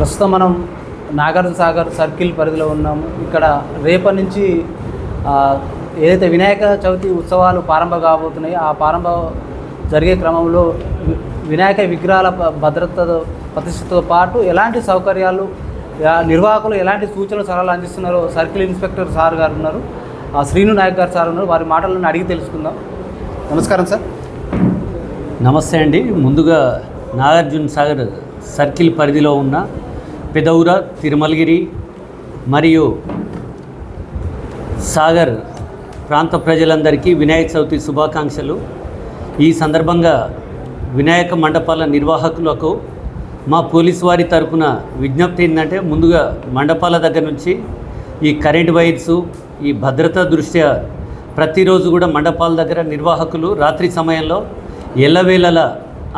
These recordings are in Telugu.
ప్రస్తుతం మనం నాగార్జున సాగర్ సర్కిల్ పరిధిలో ఉన్నాము. ఇక్కడ రేపటి నుంచి ఏదైతే వినాయక చవితి ఉత్సవాలు ప్రారంభ కాబోతున్నాయి ఆ ప్రారంభ జరిగే క్రమంలో వినాయక విగ్రహాల భద్రతతో భద్రత ప్రతిష్టతో పాటు ఎలాంటి సౌకర్యాలు నిర్వాహకులు ఎలాంటి సూచనలు సలహాలు అందిస్తున్నారో సర్కిల్ ఇన్స్పెక్టర్ సార్ గారు ఉన్నారు. ఆ, శ్రీను నాయక్ గారు సార్ ఉన్నారు. వారి మాటలను అడిగి తెలుసుకుందాం. నమస్కారం సార్. నమస్తే అండి. ముందుగా నాగార్జున సాగర్ సర్కిల్ పరిధిలో ఉన్న పెదౌర తిరుమలగిరి మరియు సాగర్ ప్రాంత ప్రజలందరికీ వినాయక చవితి శుభాకాంక్షలు. ఈ సందర్భంగా వినాయక మండపాల నిర్వాహకులకు మా పోలీసు వారి తరపున విజ్ఞప్తి ఏంటంటే ముందుగా మండపాల దగ్గర నుంచి ఈ కరెంట్ వైర్స్ ఈ భద్రతా దృష్ట్యా ప్రతిరోజు కూడా మండపాల దగ్గర నిర్వాహకులు రాత్రి సమయంలో ఎల్లవేళలా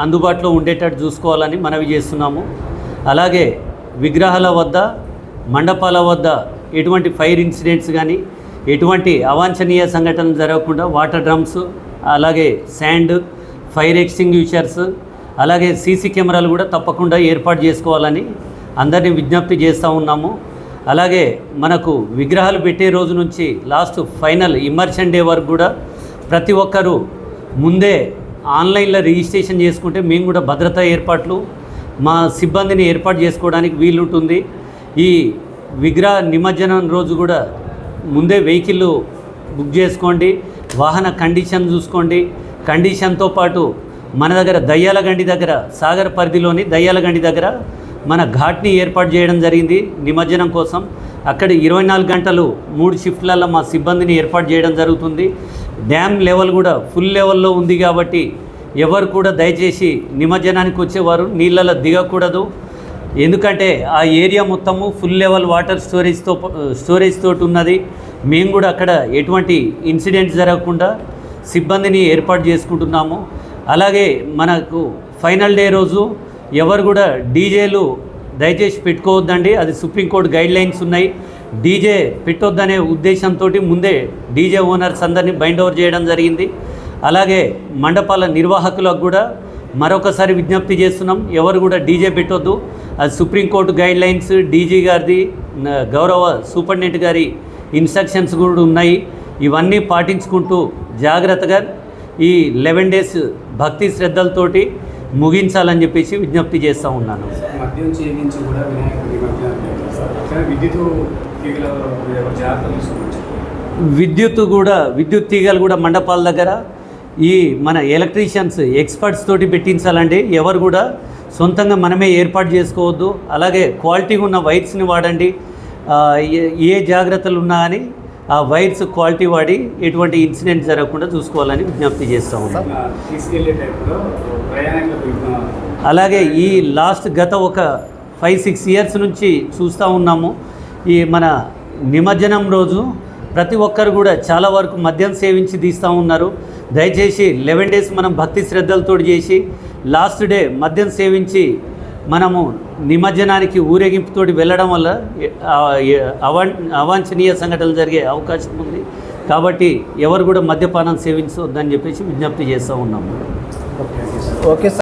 అందుబాటులో ఉండేటట్టు చూసుకోవాలని మనవి చేస్తున్నాము. అలాగే విగ్రహాల వద్ద మండపాల వద్ద ఎటువంటి ఫైర్ ఇన్సిడెంట్స్ కానీ ఎటువంటి అవాంఛనీయ సంఘటనలు జరగకుండా వాటర్ డ్రమ్స్ అలాగే శాండ్ ఫైర్ ఎక్స్టింగ్విషర్స్ అలాగే సీసీ కెమెరాలు కూడా తప్పకుండా ఏర్పాటు చేసుకోవాలని అందరినీ విజ్ఞప్తి చేస్తూ ఉన్నాము. అలాగే మనకు విగ్రహాలు పెట్టే రోజు నుంచి లాస్ట్ ఫైనల్ ఇమర్షన్ డే వరకు కూడా ప్రతి ఒక్కరూ ముందే ఆన్లైన్లో రిజిస్ట్రేషన్ చేసుకుంటే మేము కూడా భద్రతా ఏర్పాట్లు మా సిబ్బందిని ఏర్పాటు చేసుకోవడానికి వీలుంటుంది. ఈ విగ్రహ నిమజ్జనం రోజు కూడా ముందే వెహికల్ బుక్ చేసుకోండి వాహన కండిషన్ చూసుకోండి. కండిషన్తో పాటు మన దగ్గర దయ్యాల గండి దగ్గర సాగర్ పరిధిలోని దయ్యాల గండి దగ్గర మన ఘాట్ని ఏర్పాటు చేయడం జరిగింది నిమజ్జనం కోసం. అక్కడ ఇరవై నాలుగు గంటలు మూడు షిఫ్ట్లలో మా సిబ్బందిని ఏర్పాటు చేయడం జరుగుతుంది. డ్యామ్ లెవెల్ కూడా ఫుల్ లెవెల్లో ఉంది కాబట్టి ఎవరు కూడా దయచేసి నిమజ్జనానికి వచ్చేవారు. నీళ్ళలో దిగకూడదు. ఎందుకంటే ఆ ఏరియా మొత్తము ఫుల్ లెవెల్ వాటర్ స్టోరేజ్తో స్టోరేజ్ తోటి ఉన్నది. మేము కూడా అక్కడ ఎటువంటి ఇన్సిడెంట్స్ జరగకుండా సిబ్బందిని ఏర్పాటు చేసుకుంటున్నాము. అలాగే మనకు ఫైనల్ డే రోజు ఎవరు కూడా డీజేలు దయచేసి పెట్టుకోవద్దండి. అది సుప్రీంకోర్టు గైడ్ లైన్స్ ఉన్నాయి. డీజే పెట్టొద్దనే ఉద్దేశంతో ముందే డీజే ఓనర్స్ అందరినీ బైండ్ ఓవర్ చేయడం జరిగింది. అలాగే మండపాల నిర్వాహకులకు కూడా మరొకసారి విజ్ఞప్తి చేస్తున్నాం. ఎవరు కూడా డీజే పెట్టొద్దు. అది సుప్రీంకోర్టు గైడ్ లైన్స్ డీజీ గారిది గౌరవ సూపరింటెండెంట్ గారి ఇన్స్ట్రక్షన్స్ కూడా ఉన్నాయి. ఇవన్నీ పాటించుకుంటూ జాగ్రత్తగా ఈ లెవెన్ డేస్ భక్తి శ్రద్ధలతోటి ముగించాలని చెప్పేసి విజ్ఞప్తి చేస్తూ ఉన్నాను. విద్యుత్ కూడా విద్యుత్ తీగలు కూడా మండపాల దగ్గర ఈ మన ఎలక్ట్రీషియన్స్ ఎక్స్పర్ట్స్ తోటి పెట్టించాలండి. ఎవరు కూడా సొంతంగా మనమే ఏర్పాటు చేసుకోవద్దు. అలాగే క్వాలిటీగా ఉన్న వైర్స్ని వాడండి. ఏ- జాగ్రత్తలు ఉన్నా కానీ ఆ వైర్స్ క్వాలిటీ వాడి ఎటువంటి ఇన్సిడెంట్ జరగకుండా చూసుకోవాలని విజ్ఞప్తి చేస్తూ ఇవ్వ- అలాగే ఈ లాస్ట్ గత ఒక ఫైవ్ సిక్స్ ఇయర్స్ నుంచి చూస్తూ ఉన్నాము. ఈ మన నిమజ్జనం రోజు ప్రతి ఒక్కరు కూడా చాలా వరకు మద్యం సేవించి తీస్తూ ఉన్నారు. దయచేసి లెవెన్ డేస్ మనం భక్తి శ్రద్ధలతో చేసి లాస్ట్ డే మద్యం సేవించి మనము నిమజ్జనానికి ఊరేగింపుతోటి వెళ్ళడం వల్ల ఎ- అవాంఛనీయ సంఘటనలు జరిగే అవకాశం ఉంది. కాబట్టి ఎవరు కూడా మద్యపానం సేవించొద్దని చెప్పేసి విజ్ఞప్తి చేస్తూ ఉన్నాము. Okay okay sir.